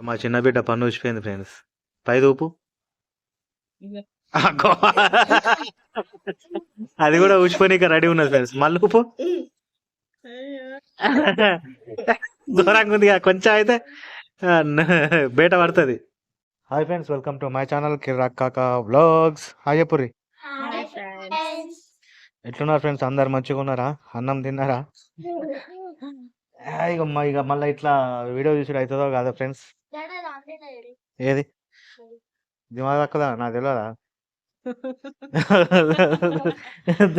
మా చిన్న బిడ్డ పన్ను ఊసిపోయింది ఫ్రెండ్స్ పై. అగ్గో. అది కూడా ఊసిపోయిక రెడీ ఉన్నది ఫ్రెండ్స్ మళ్ళీ ఊపు. దూరంగా ఉంది కొంచెం అయితే బయట పడుతుంది. Hi friends welcome to my channel Kiraak Kaka vlogs hi friends ఎట్లున్నారు ఫ్రెండ్స్ అందరు మంచిగా ఉన్నారా అన్నం తిన్నారా? ఇక ఇక మళ్ళీ ఇట్లా వీడియో చూసి అవుతుందో కాదా ఫ్రెండ్స్. ఏది? దిమాగ్ తక్కుదా నాకు తెలియదా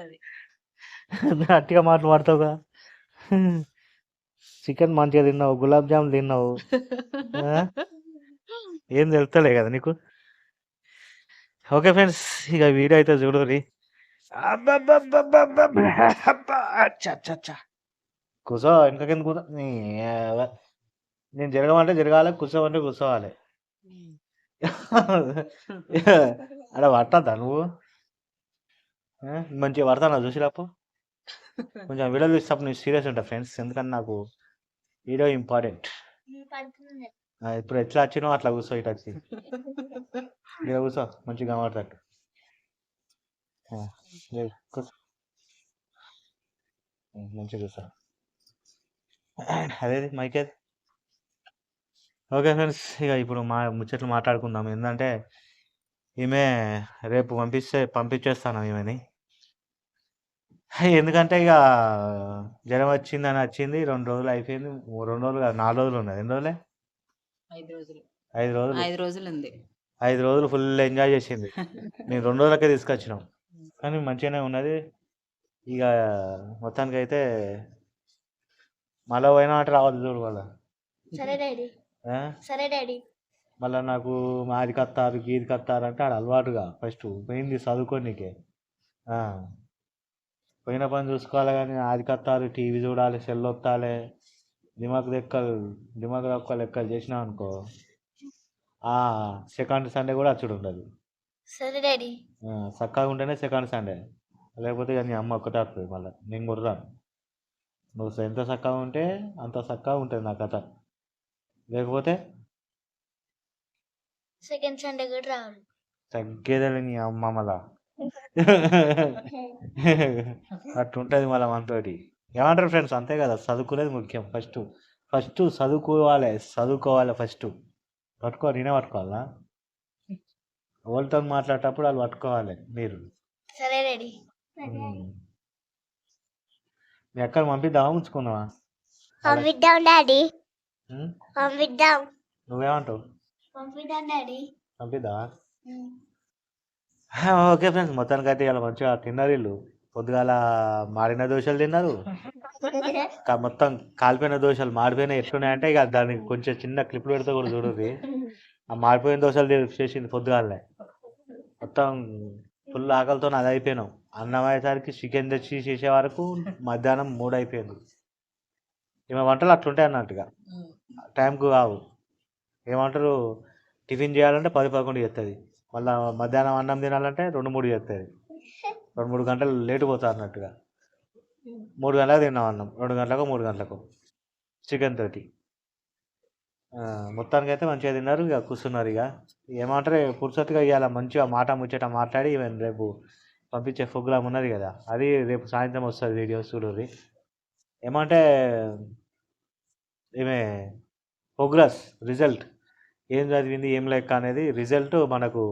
అది. గట్టిగా మాట్లాడతావుగా చికెన్ మంచిగా తిన్నావు గులాబ్ జామ్ తిన్నావు? ఏం తెలుస్తలే కదా నీకు? ఓకే ఫ్రెండ్స్ ఇక వీడియో అయితే చూడరి కూర్చో ఇంకా కింద కూర్చో నేను జరగమంటే జరగాలి కూర్చోమంటే కూర్చోవాలి అక్కడ పట్టద్దా నువ్వు? మంచిగా పడతానా చూసిరాపు కొంచెం వీడియో చూసేటప్పుడు నేను సీరియస్ ఉంటా ఫ్రెండ్స్ ఎందుకంటే నాకు వీడియో ఇంపార్టెంట్ ఇప్పుడు ఎట్లా వచ్చినో అట్లా కూర్చో ఇటు వచ్చి ఇక్కడ కూర్చో మంచిగా కనబడతాడు మంచిగా కూర్చో అదేది మైక్ ఓకే ఫ్రెండ్స్ ఇక ఇప్పుడు మా ముచ్చట్లు మాట్లాడుకుందాం. ఏంటంటే ఈమె రేపు పంపిస్తే పంపించేస్తాను ఈమెని. ఎందుకంటే ఇక జ్వరం వచ్చిందని వచ్చింది రెండు రోజులు అయిపోయింది. రెండు రోజులు కాదు నాలుగు రోజులు ఉన్నది. ఎన్ని రోజులే? ఐదు రోజులు. ఐదు రోజులు. ఐదు రోజులు ఉంది ఐదు రోజులు ఫుల్ ఎంజాయ్ చేసింది. మేము రెండు రోజులకే తీసుకొచ్చినాం. కానీ మంచిగానే ఉన్నది. ఇక మొత్తానికి అయితే మళ్ళీ పోయినా అంటే రావద్దు చూడు వాళ్ళ సరే డాడీ. సరే డాడీ. మళ్ళీ నాకు మాది కత్తారు గీది కత్తారు అంటే ఆడ అలవాటుగా ఫస్ట్ పోయింది చదువుకోనికే. పోయిన పని చూసుకోవాలి కానీ ఆది కత్తారు టీవీ చూడాలి సెల్ వత్తాలి దిమాగ్ లెక్కలు దిమాగ్ లెక్క లెక్కలు చేసినాం అనుకో ఆ సెకండ్ సండే కూడా అచ్చుడు ఉండదు. సరే డాడీ. చక్కగా ఉంటేనే సెకండ్ సండే లేకపోతే ఇక నీ అమ్మ ఒక్కటే వస్తుంది మళ్ళీ. నేను కుడతాను నువ్వు ఎంత చక్కగా ఉంటే అంత చక్కగా ఉంటుంది నా కథ. లేకపోతే సెకండ్ సండే కూడా రావాలి తగ్గేదేలే నీ అమ్మ మళ్ళా. అట్లుంటుంది మళ్ళీ మనతోటి. ఏమంటారు ఫ్రెండ్స్ అంతే కదా చదువుకునేది ముఖ్యం ఫస్ట్ ఫస్ట్ చదువుకోవాలి చదువుకోవాలి ఫస్ట్ పట్టుకో నేనే పట్టుకోవాలా? వాళ్ళతో మాట్లాడేటప్పుడు వాళ్ళు పట్టుకోవాలి మీరు. సరే ఉమ్. మీ అక్కడ పంపిద్దామా? ఉంచుకున్నావా పంపిద్దాం డాడీ? పంపిద్దాం. నువ్వేమంటావు? పంపిద్దాం డాడీ. పంపిద్దామా? ఓకే ఫ్రెండ్స్ మొత్తానికి అయితే ఇలా మంచిగా తిన్నారు వీళ్ళు. పొద్దుగాల మాడిన దోశలు తిన్నారు. మొత్తం కాలిపోయిన దోశలు మాడిపోయిన ఎట్లున్నాయంటే ఇక దానికి కొంచెం చిన్న క్లిప్లు పెడితే కూడా చూడదు ఆ మాడిపోయిన దోశలు చేసింది పొద్దుగాలనే. మొత్తం ఫుల్ ఆకలితో అది అయిపోయినాం. అన్నం అయ్యేసరికి చికెన్ తెచ్చి చేసే వరకు మధ్యాహ్నం మూడు అయిపోయింది ఈమె వంటలు అట్లుంటాయి అన్నట్టుగా. టైంకు కావు ఏమంటారు? టిఫిన్ చేయాలంటే పది పదకొండు చేస్తుంది మళ్ళీ మధ్యాహ్నం అన్నం తినాలంటే రెండు మూడు చేస్తుంది రెండు మూడు గంటలు లేటు పోతా అన్నట్టుగా. మూడు గంటలకు తిన్నాం అన్నం. రెండు గంటలకు మూడు గంటలకు. చికెన్ తోటి. మొత్తానికి అయితే మంచిగా తిన్నారు. ఇక కూర్చున్నారు ఇక. ఏమంటారు పురుసత్తుగా ఇవాళ మంచిగా మాట ముచ్చట మాట్లాడి ఈవెన్ రేపు పంపించే ప్రోగ్రామ్ ఉన్నది కదా. అది రేపు సాయంత్రం వస్తుంది వీడియోస్ చూడరి ఏమంటే ఈమె ప్రోగ్రెస్ రిజల్ట్. ఏం చదివింది ఏం లెక్క అనేది రిజల్ట్ మనకు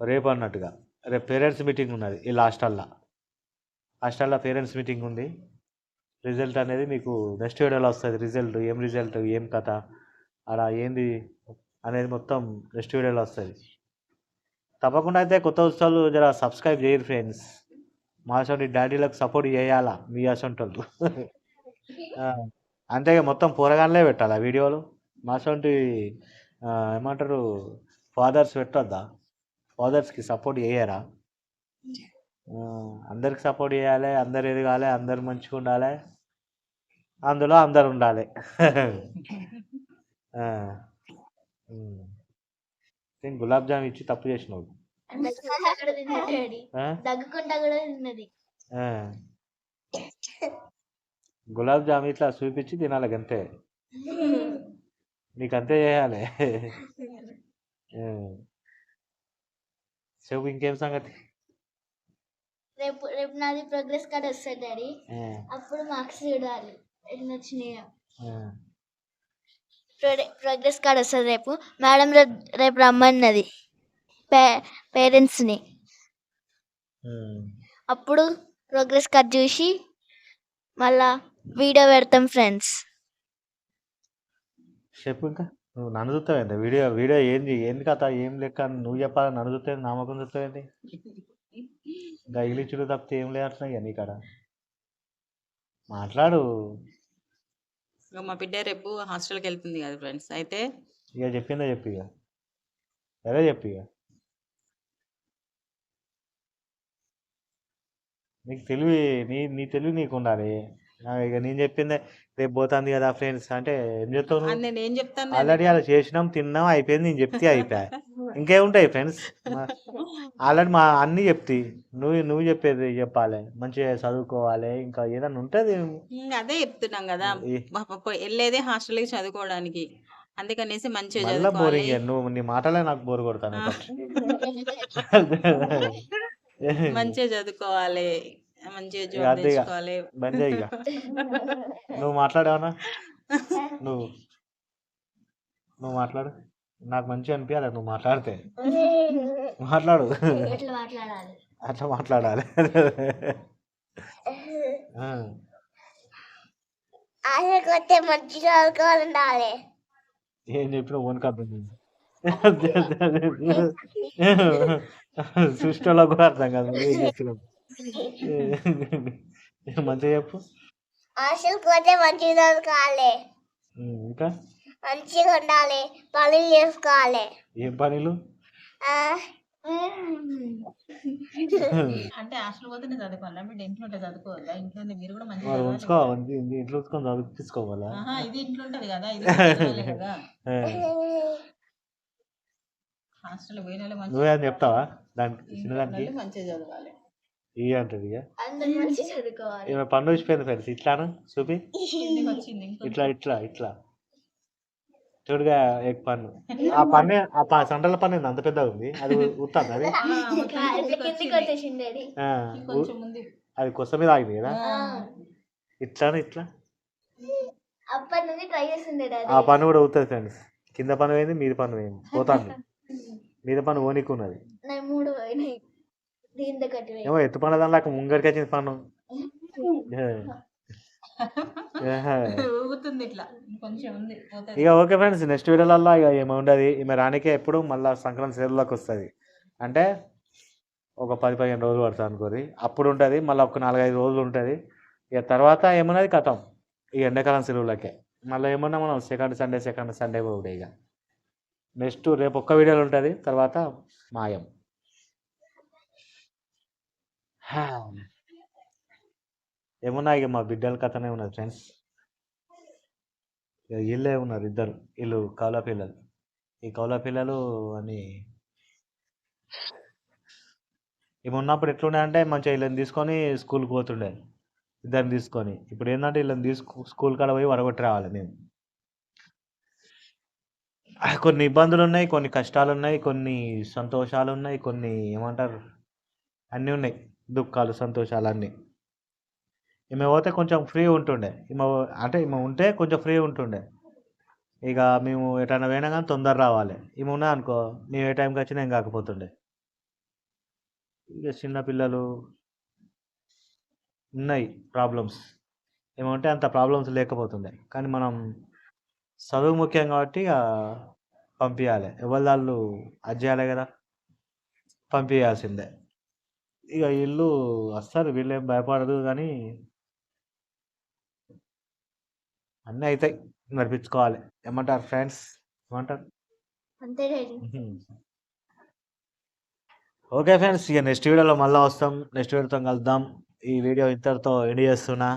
రేపు అన్నట్టుగా. రేపు పేరెంట్స్ మీటింగ్ ఉన్నది ఈ హాస్టల్లో హాస్టల్లో పేరెంట్స్ మీటింగ్ ఉంది. రిజల్ట్ అనేది మీకు నెక్స్ట్ వీడియోలో వస్తుంది. రిజల్ట్ ఏం రిజల్ట్ ఏం కథ. అలా ఏంది అనేది మొత్తం నెక్స్ట్ వీడియోలో వస్తుంది. తప్పకుండా అయితే కొత్త ఉత్సవాలు జర సబ్స్క్రైబ్ చేయరు ఫ్రెండ్స్ మా అసలు డాడీలకు సపోర్ట్ చేయాలా? మీ అసంటోళ్ళు. అంతే మొత్తం పోరగానే పెట్టాలి వీడియోలు? మా అసంటి ఏమంటారు ఫాదర్స్ పెట్టొద్దా? ఫాదర్స్కి సపోర్ట్ చేయరా? అందరికి సపోర్ట్ చేయాలి అందరు ఎదగాలి అందరు మంచిగా ఉండాలి అందులో అందరు ఉండాలి. ఆ, ఉమ్. నేను గులాబ్ జామ్ ఇచ్చి తప్పు చేసినావు దగ్గుకుంటా కూడా తిన్నది డాడీ ఆ? దగ్గుకుంటా కూడా తిన్నది ఆ. గులాబ్ జామ్ ఇట్లా చూపించి తినాలి అంతే నీకు అంతే చేయాలి. చెప్పు ఇంకేం సంగతి రేపు రేపు నాది ప్రోగ్రెస్ కార్డ్ వస్తుంది డాడీ ఆ, అప్పుడు మార్క్స్ చూడాలి ఎన్ని వచ్చినాయో ఆ. ప్రోగ్రెస్ కార్డ్ వస్తుంది రేపు. మేడం రేపు రమ్మన్నది. పే పేరెంట్స్ని. అప్పుడు ప్రోగ్రెస్ కార్డ్ చూసి మళ్ళా వీడియో పెడతాం ఫ్రెండ్స్. చెప్పు ఇంకా. నువ్వు నన్ను చూస్తావేంటి వీడియో వీడియో ఏంది? ఏంది కథ? ఏం లెక్క? నువ్వు చెప్పాలి? నన్ను చూస్తే నామకం చూస్తావేంటి ఇంకా తప్పితే ఏం లేదట్లా ఇక నీకాడ మాట్లాడు. ఇక మా బిడ్డ రేపు హాస్టల్కి వెళ్తుంది కదా ఫ్రెండ్స్ అయితే ఇక చెప్పిందా చెప్పి ఇక అదే చెప్పి ఇక నీకు తెలివి నీ నీ తెలివి నీకు ఉండాలి ఆ, ఇక నేను చెప్పిందే రేపు పోతుంది కదా ఫ్రెండ్స్ అంటే ఏం చెప్తావు అది నువ్వు నేను ఏం చెప్తాను ఆల్రెడీ అలా చేసినాం తిన్నాం అయిపోయింది నేను చెప్తే అయిపోయా. ఇంకేముంటాయి ఫ్రెండ్స్? ఆల్రెడీ మా అన్నీ చెప్తి. నువ్వు నువ్వు చెప్పేది చెప్పాలి. మంచిగా చదువుకోవాలి ఇంకా ఏదన్నా ఉంటుంది? అదే చెప్తున్నాం కదా. ఈ- ప- ప- ప- వెళ్ళేదే హాస్టల్కి చదువుకోవడానికి. అందుకనేసి మంచిగా మళ్ళీ చదువుకోవాలి. బోరింగ్ నువ్వు నీ మాటలే నాకు బోర్ కొడతాను మంచిగా చదువుకోవాలి. మంచిగా ఇక జాబ్. తెచ్చుకోవాలి. బంద్ చేయి ఇక నువ్వు మాట్లాడావనా నువ్వు. నువ్వు మాట్లాడు. నాకు మంచిగా అనిపించాలి నువ్వు మాట్లాడితే. మాట్లాడు. అట్లా మాట్లాడాలి. ఏం చెప్పినా ఓనికి అర్థం సృష్టిలో కూడా అర్థం కాదు. ఏం చెప్పినావు? మంచిగా చెప్పు. ఆశకు పోతే మంచి చదువుకోవాలి. ఉమ్, ఇంకా? మంచిగా ఉండాలి. పనులు చేసుకోవాలి. ఏం పనులు? అంటే హాస్టల్ పోతేనే చదువుకోవాలా? బిడ్డ ఇంట్లో ఉంటే చదువుకోవాలా? ఇంట్లో ఉంటే మీరు కూడా మంచిగా ఇంట్లో ఉంచుకొని చదివించుకోవాలా ఇది ఇంట్లో ఉంటది కదా ఇది కదా. హాస్టల్ పోయిన మంచిగా చెప్తావా? దానికి మంచిగా చదవాలి. ఈ అంటది ఇక. అందరూ మంచిగా చదువుకోవాలి. ఈమె పండు వచ్చిపోయింది ఫ్రెండ్స్. ఇట్లాను చూపి? కిందికి వచ్చింది ఇంకొంచెం. ఇట్లా ఇట్లా ఇట్లా. చూడుగా ఎగ్ పన్ను. ఆ పన్ను. ఆ ప- సండల పన్ను అంత పెద్దగా ఉంది. అది ఉత్తాను అది? ఆ, మొత్తం కిందికి కిందికి వచ్చింది. వచ్చేసింది డాడీ ఆ, ఉ- కొంచెం ముందు అది కొత్త మీద ఆగింది కదా? ఇట్లాను ఇట్లా? ఆ పన్ను కూడా అవుతుంది ఫ్రెండ్స్. కింద పన్ను పోయింది మీద పన్ను పోయింది. పోతాంది. మీద పన్ను ఓనికి ఉన్నది. నా మూడు పోయినాయి దీని దగ్గర పోయి. ఏమో ఎత్తు పన్ను దానిలాగా ముంగడికి వచ్చింది పోతుంది. ఇక ఓకే ఫ్రెండ్స్ నెక్స్ట్ వీడియోలలో ఇక ఏమి ఉండదు. ఈమె రానికే ఎప్పుడు మళ్ళీ సంక్రాంతి సేవలోకి వస్తుంది. అంటే ఒక పది పదిహేను రోజులు పడుతుంది అనుకోరి. అప్పుడు ఉంటుంది మళ్ళీ ఒక నాలుగైదు రోజులు ఉంటుంది. ఇక తర్వాత ఏమున్నది కథం? ఈ ఎండాకాలం సెలవులకే. మళ్ళీ ఏమన్నా మనం సెకండ్ సండే సెకండ్ సండే కూడా ఇక. నెక్స్ట్ రేపు ఒక్క వీడియోలు ఉంటుంది తర్వాత మాయం. హా. ఏమున్నా ఇక మా బిడ్డల కథనే ఉన్నది ఫ్రెండ్స్. ఇక వీళ్ళే ఉన్నారు ఇద్దరు. వీళ్ళు కౌల పిల్లలు. ఈ కౌల పిల్లలు అని ఇవి ఉన్నప్పుడు ఎట్లుండే అంటే మంచిగా వీళ్ళని తీసుకొని స్కూల్కి పోతుండే. ఇద్దరిని తీసుకొని. ఇప్పుడు ఏంటంటే వీళ్ళని తీసుకు స్కూల్ కాడ పోయి వరగొట్టి రావాలి మేము కొన్ని ఇబ్బందులు ఉన్నాయి కొన్ని కష్టాలు ఉన్నాయి కొన్ని సంతోషాలు ఉన్నాయి కొన్ని ఏమంటారు అన్నీ ఉన్నాయి. దుఃఖాలు సంతోషాలు అన్నీ ఈమె పోతే కొంచెం ఫ్రీ ఉంటుండే. ఈమె అంటే ఈమె ఉంటే కొంచెం ఫ్రీ ఉంటుండే. ఇక మేము ఎటైనా పోయినా కానీ తొందర రావాలి. ఈమె ఉన్నా అనుకో మేము ఏ టైంకి వచ్చినా ఏం కాకపోతుండే. ఇక చిన్నపిల్లలు ఉన్నాయి ప్రాబ్లమ్స్ ఏమంటే అంత ప్రాబ్లమ్స్ లేకపోతుండే. కానీ మనం చదువు ముఖ్యం కాబట్టి ఇక పంపించాలి ఎవరి వాళ్ళు అది చేయాలి కదా. పంపించాల్సిందే ఇక వీళ్ళు వస్తారు వీళ్ళేం భయపడదు కానీ అన్నీ అవుతాయి నడిపించుకోవాలి. ఏమంటారు ఫ్రెండ్స్? ఏమంటారు? ఓకే ఫ్రెండ్స్ ఇక నెక్స్ట్ వీడియోలో మళ్ళీ వస్తాం. నెక్స్ట్ వీడియోతో కలుద్దాం. ఈ వీడియో ఇంతటితో ఎండ్ చేస్తున్నా.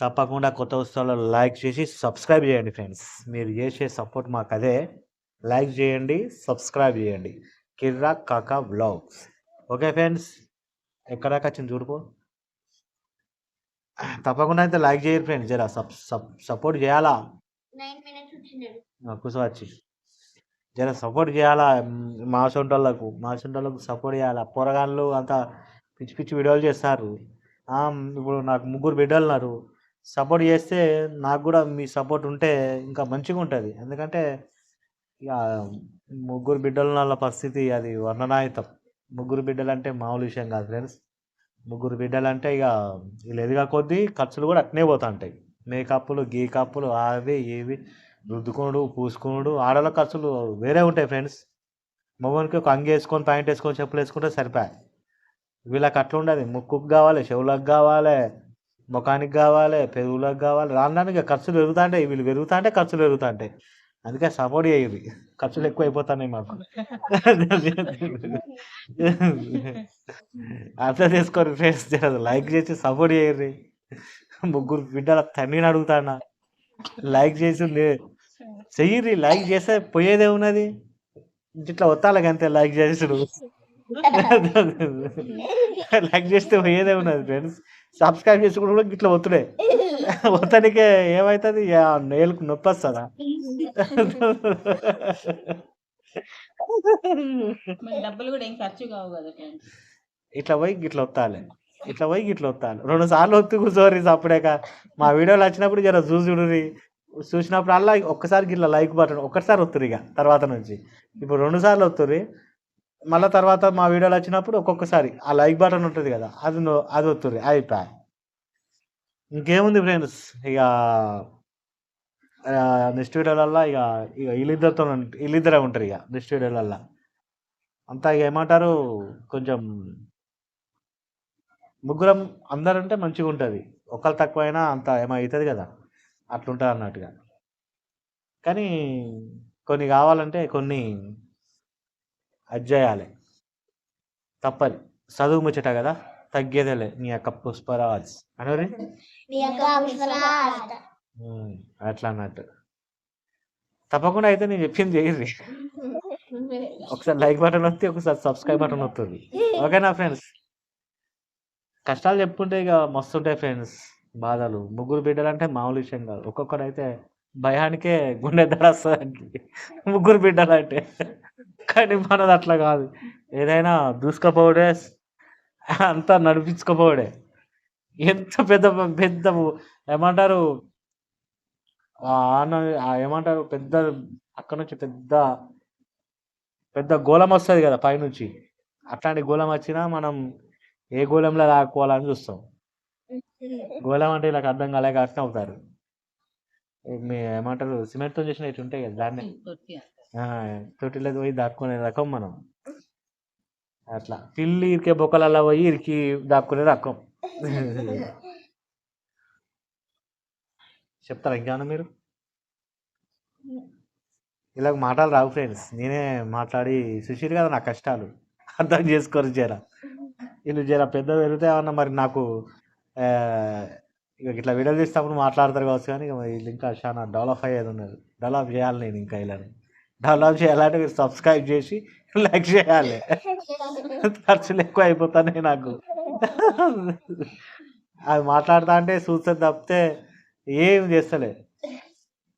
తప్పకుండా కొత్త వస్తువులు లైక్ చేసి సబ్స్క్రైబ్ చేయండి ఫ్రెండ్స్. మీరు చేసే సపోర్ట్ మాకు అదే లైక్ చేయండి సబ్స్క్రైబ్ చేయండి. కిర్రా కాకా బ్లాగ్స్ ఓకే ఫ్రెండ్స్ ఎక్కడాకా వచ్చింది చూడుకో. తప్పకుండా అయితే లైక్ చేయరు ఫ్రెండ్స్ జరా సప్ సప్ సపోర్ట్ చేయాలా? కూర్చోవచ్చి జర సపోర్ట్ చేయాలా మ్, సొంటోళ్ళకు మా సొంటోళ్ళకు సపోర్ట్ చేయాలా? పోరగాళ్ళు అంతా పిచ్చి పిచ్చి వీడియోలు చేస్తారు. ఇప్పుడు నాకు ముగ్గురు బిడ్డలు ఉన్నారు. సపోర్ట్ చేస్తే నాకు కూడా మీ సపోర్ట్ ఉంటే ఇంకా మంచిగా ఉంటుంది. ఎందుకంటే ఇక ముగ్గురు బిడ్డల పరిస్థితి అది వర్ణనాయుతం. ముగ్గురు బిడ్డలు అంటే మామూలు విషయం కాదు ఫ్రెండ్స్ ముగ్గురు బిడ్డలు అంటే ఇక వీళ్ళు ఎదిగా కొద్దీ ఖర్చులు కూడా అట్నే పోతుంటాయి. మేకప్లు గీకప్పులు అవి ఇవి రుద్దుకునుడు పూసుకునుడు ఆడవాళ్ళ ఖర్చులు వేరే ఉంటాయి ఫ్రెండ్స్ మగవానికి ఒక అంగి వేసుకొని ప్యాంట్ వేసుకొని చెప్పులు వేసుకుంటే సరిపోయి వీళ్ళకి అట్లా ఉండదు. ముక్కుకు కావాలి చెవులకు కావాలి ముఖానికి కావాలి పెరుగులకు కావాలి. రాను ఖర్చులు పెరుగుతుంటాయి. వీళ్ళు పెరుగుతుంటే ఖర్చులు పెరుగుతుంటాయి. అందుకే సపోర్ట్ చేయరు ఖర్చులు ఎక్కువ అయిపోతున్నాయి మాకు. అర్థం చేసుకోరు ఫ్రెండ్స్ లైక్ చేసి సపోర్ట్ చేయరు ముగ్గురు బిడ్డల తండ్రిని అడుగుతానా లైక్ చేసి లే- లైక్ చేస్తే పోయేదే ఉన్నది. ఇట్లా వత్తాలకి అంతే లైక్ చేసుడు లైక్ చేస్తే పోయేదే ఉన్నది ఫ్రెండ్స్ సబ్స్క్రైబ్ చేసుకుంటే కూడా ఇట్లా ఒత్తుడే. ఒత్తనికే ఏమవుతుంది నేలకు నొప్పి వస్తుందా? డబ్బులు కూడా ఏం ఖర్చు కావు కదా ఇట్లా పోయి ఇట్లా వత్తాలి. ఇట్లా పోయి ఇట్లా వత్తాలి. రెండు సార్లు ఒత్తి కూర్చోరి అప్పుడేక మా వీడియోలు వచ్చినప్పుడు జర చూసి చూసినప్పుడు అలా ఒక్కసారి ఇట్లా లైక్ బటన్ ఒక్కసారి వత్తురు ఇక తర్వాత నుంచి. ఇప్పుడు రెండు సార్లు వత్తురి మళ్ళీ తర్వాత మా వీడియోలు వచ్చినప్పుడు ఒక్కొక్కసారి ఆ లైక్ బటన్ ఉంటుంది కదా అది అది వస్తుర్రి అయిపోయి. ఇంకేముంది ఫ్రెండ్స్? ఇక నెక్స్ట్ వీడియోలల్లో ఇక ఇక వీళ్ళిద్దరితో వీళ్ళిద్దరే ఉంటారు ఇక నెక్స్ట్ వీడియోలల్లో. అంతా ఇక ఏమంటారు కొంచెం ముగ్గురం అందరంటే మంచిగా ఉంటుంది. ఒకళ్ళు తక్కువైనా అంత ఏమవుతుంది కదా అట్లుంటుంది అన్నట్టుగా. కానీ కొన్ని కావాలంటే కొన్ని అది చేయాలి. తప్పది. చదువు ముచ్చట కదా తగ్గేదేలే. నీ యొక్క పుష్పరాజ్. అనరి అట్లా అన్నట్టు. తప్పకుండా అయితే నేను చెప్పింది చేయర్రి ఒకసారి లైక్ బటన్ వస్తే ఒకసారి సబ్స్క్రైబ్ బటన్ వస్తుంది ఓకేనా ఫ్రెండ్స్? కష్టాలు చెప్పుకుంటే ఇక మస్తు ఉంటాయి ఫ్రెండ్స్ బాధలు. ముగ్గురు బిడ్డలు అంటే మామూలు విషయం కాదు. ఒక్కొక్కరు అయితే భయానికే గుండె దడ వస్తుంది ముగ్గురు బిడ్డలు అంటే కానీ మనది అట్లా కాదు. ఏదైనా దూసుకపోవడే అంతా నడిపించుకోపోవడే. ఎంత పెద్ద పెద్ద ఏమంటారు? ఆన- ఏమంటారు పెద్ద అక్కడ నుంచి పెద్ద పెద్ద గోళం వస్తుంది కదా పైనుంచి. అట్లాంటి గోళం వచ్చినా మనం ఏ గోళంలో రాకపోవాలని చూస్తాం. గోళం అంటే ఇలా అర్థం కాలేక అట్లా అవుతారు. ఏమంటారు సిమెంట్తో చేసిన ఇటు ఉంటాయి కదా దాన్ని. తొట్టి తొట్టిలో పోయి దాక్కునే రకం మనం. అట్లా. పిల్లి ఇరికే బొక్కలలో పోయి ఇరికి దాక్కునే రకం. చెప్తారా ఇంకేమన్నా మీరు? ఇలాగ మాటలు రావు ఫ్రెండ్స్. నేనే మాట్లాడి సుశీర్ కదా నా కష్టాలు. అర్థం చేసుకోరు జరా. వీళ్ళు జర పెద్ద పెరిగితే ఏమన్నా మరి నాకు ఇక ఇట్లా వీడియోలు తీసినప్పుడు మాట్లాడతారు కావచ్చు కానీ ఇక వీళ్ళు ఇంకా చాలా డెవలప్ అయ్యేది ఉన్నది డెవలప్ చేయాలి నేను ఇంకా ఇలా డెవలప్ చేయాలంటే మీరు సబ్స్క్రైబ్ చేసి లైక్ చేయాలి. ఖర్చులు ఎక్కువ అయిపోతాయి నాకు. అది మాట్లాడుతా అంటే చూస్తే తప్పితే ఏం చేస్తలే.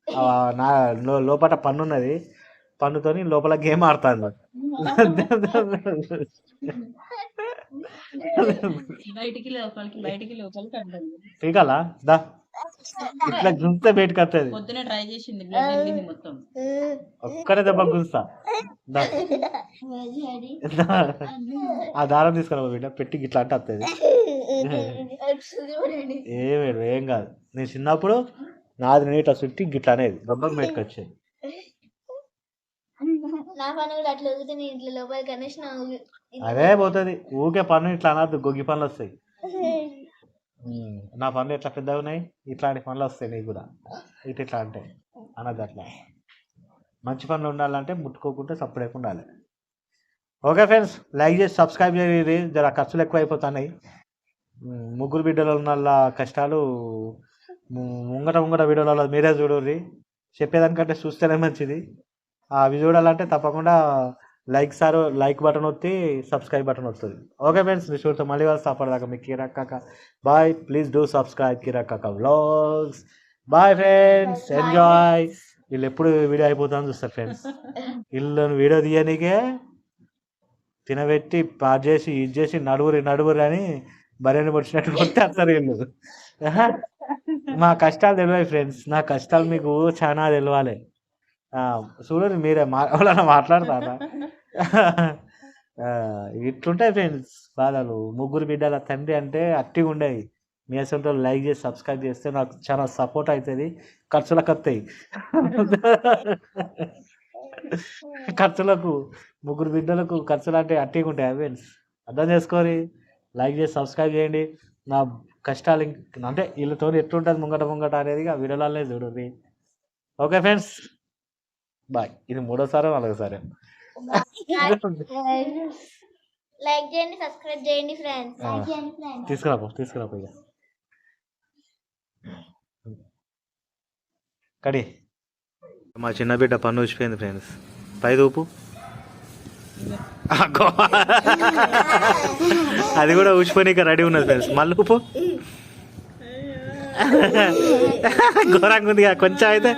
ఆ, నా లోపల పన్ను ఉన్నది పన్నుతోని లోపల గేమ్ ఆడుతాను పీకాలా దా. ఇట్లా గుంత బయటకు వస్తుంది పొద్దునే ట్రై చేసింది బ్లడ్ వెళ్ళింది మొత్తం. ఒక్కడే దెబ్బ దా. ఆ దారం తీసుకురా బిడ్డ పెట్టి ఇట్లా అంటే వస్తుంది ఏమేడు ఏం. కాదు. నేను చిన్నప్పుడు నాది నీట చుట్టి గిట్లా అనేది దెబ్బకు బయటకు వచ్చేది. నా పని కూడా అట్లా ఊగితే నేను ఇట్లా లోపలికి గణేష్ నా ఊగి- అదే పోతుంది. ఊకే పన్ను ఇట్లా అనద్దు గొగ్గి పనులు వస్తాయి. నా పనులు ఎట్లా పెద్దగా ఉన్నాయి? ఇట్లాంటి పనులు వస్తాయి నీకు కూడా. ఇటు ఇట్లా అంటే అనద్దు అట్లా. మంచి పనులు ఉండాలంటే ముట్టుకోకుండా సపరేట్ ఉండాలి. ఓకే ఫ్రెండ్స్ లైక్ చేసి సబ్స్క్రైబ్ చేయండి. జర ఖర్చులు ఎక్కువ అయిపోతున్నాయి ముగ్గురు బిడ్డల ఉన్న వాళ్ళ కష్టాలు ముంగట ముంగట వీడియోలలో మీరే చూడండి చెప్పేదానికంటే చూస్తేనే మంచిది. అవి చూడాలంటే తప్పకుండా లైక్ సార్ లైక్ బటన్ వస్తే సబ్స్క్రైబ్ బటన్ వస్తుంది ఓకే ఫ్రెండ్స్ మీ చూడతా మళ్ళీ వస్తా అప్పటిదాకా మీ కిరాక్ కాక. Bye please do subscribe Kirik Kaka vlogs. Bye friends enjoy. వీళ్ళు ఎప్పుడు వీడియో అయిపోతుందని చూస్తారు ఫ్రెండ్స్. వీళ్ళు వీడియో తీయనీకే తినబెట్టి పాడు చేసి ఇది చేసి నడువురి నడువురి అని బర్రెని పొడిచినట్టు కొట్టేస్తారు వీళ్ళు. మా కష్టాలు తెలియాలి ఫ్రెండ్స్. నా కష్టాలు మీకు చాలా తెలియాలి. చూడండి మీరే మా మాట్లాడతారా? ఇట్లుంటాయి ఫ్రెండ్స్ బాధలు. ముగ్గురు బిడ్డల తండ్రి అంటే అట్టిగా ఉండేవి మీ అసలు లైక్ చేసి సబ్స్క్రైబ్ చేస్తే నాకు చాలా సపోర్ట్ అవుతుంది. ఖర్చులకు వస్తాయి ఖర్చులకు ముగ్గురు బిడ్డలకు ఖర్చులు అంటే అట్టిగా ఉంటాయి ఫ్రెండ్స్? అర్థం చేసుకోరి. లైక్ చేసి సబ్స్క్రైబ్ చేయండి. నా కష్టాలు ఇంక అంటే వీళ్ళతో ఎట్లుంటుంది ముంగట ముంగట అనేది ఆ వీడియోలనే చూడండి. Okay friends. బాయ్. ఇది మూడోసారి నాలుగోసారి? లైక్ చేయండి సబ్స్క్రైబ్ చేయండి ఫ్రెండ్స్. తీసుకురాపో తీసుకురాపో ఇక. కడి. మా చిన్న బిడ్డ పన్ను వచ్చిపోయింది ఫ్రెండ్స్. పై ఊపు. అది కూడా ఊసిపోయినాక రెడీ ఉన్నది ఫ్రెండ్స్ మళ్ళీ ఊపు ఘోరంగా ఉంది కొంచెం అయితే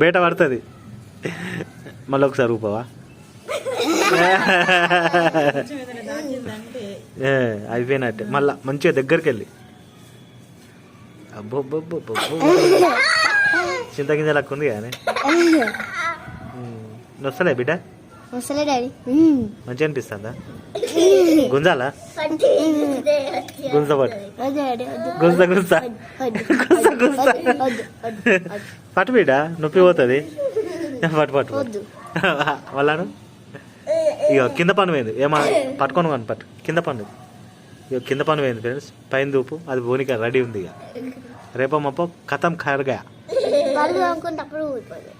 బయట పడుతుంది. మళ్ళీ ఒకసారి ఊపవా? అయిపోయినట్టే. మళ్ళా మంచిగా దగ్గరికి వెళ్ళి అబ్బో అబ్బో, అబ్బో, అబ్బో. చింతగింజ లెక్క ఉంది కానీ వస్తలే బిడ్డ? వస్తలే డాడీ. మంచిగా అనిపిస్తుందా? గుంజాలా? గుంజ పట్టు. గుంజ గుంజ. గుంజ గుంజ. పట్టు బిడ్డ నొప్పి పోతుంది. పట్టు పట్టు. వాళ్ళను ఇక కింద పని పోయింది. ఏమా పట్టుకొని కానీ పట్టు. కింద పని ఇక కింద పని పోయింది ఫ్రెండ్స్. పైన దూపు అది పోనీక రెడీ ఉంది ఇక రేపో మప్పో కథం ఊరిపోదు.